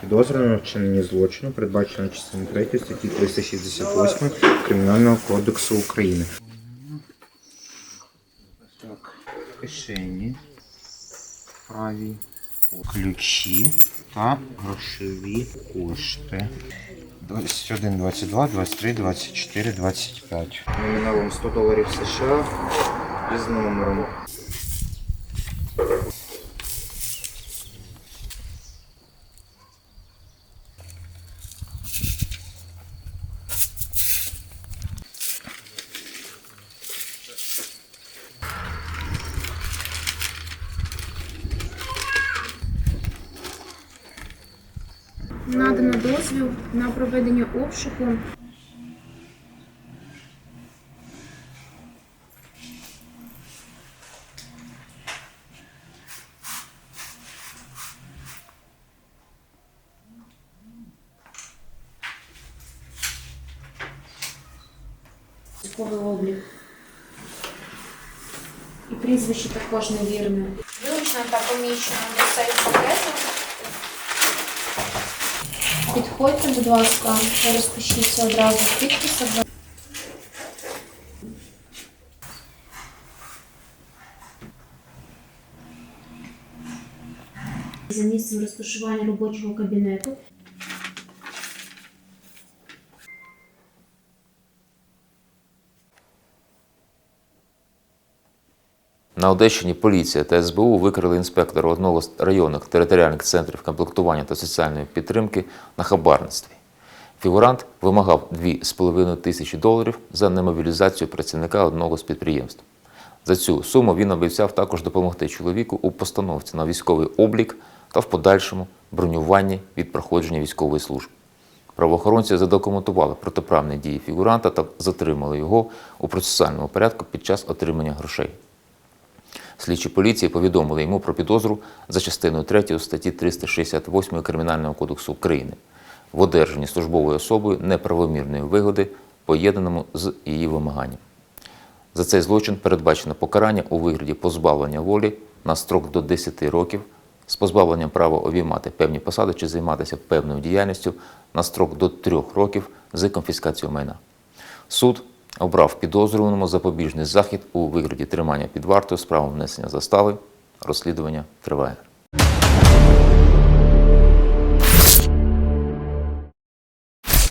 підозрюваного в вчиненні злочину, передбачено частиною 3 статті 368 Кримінального кодексу України. Так, кишені, праві, ключі та грошові кошти. 21, 22, 23, 24, 25. Номіналом 100 доларів США із номером. Надано дозвіл на проведення обшуку. І прізвище також невірне. Вилучено та поміщено до сейф. Підходьте, будь ласка, розпишіться одразу підписи. За місцем розташування робочого кабінету На Одещині поліція та СБУ викрили інспектора одного з районних територіальних центрів комплектування та соціальної підтримки на хабарництві. Фігурант вимагав 2,5 тисячі доларів за немобілізацію працівника одного з підприємств. За цю суму він обіцяв також допомогти чоловіку у постановці на військовий облік та в подальшому бронюванні від проходження військової служби. Правоохоронці задокументували протиправні дії фігуранта та затримали його у процесуальному порядку під час отримання грошей. Слідчі поліції повідомили йому про підозру за частиною 3 статті 368 Кримінального кодексу України в одержанні службовою особою неправомірної вигоди, поєднаному з її вимаганням. За цей злочин передбачено покарання у вигляді позбавлення волі на строк до 10 років з позбавленням права обіймати певні посади чи займатися певною діяльністю на строк до 3 років з конфіскацією майна. Суд обрав підозрюваному запобіжний захід у вигляді тримання під вартою з внесення застави. Розслідування триває.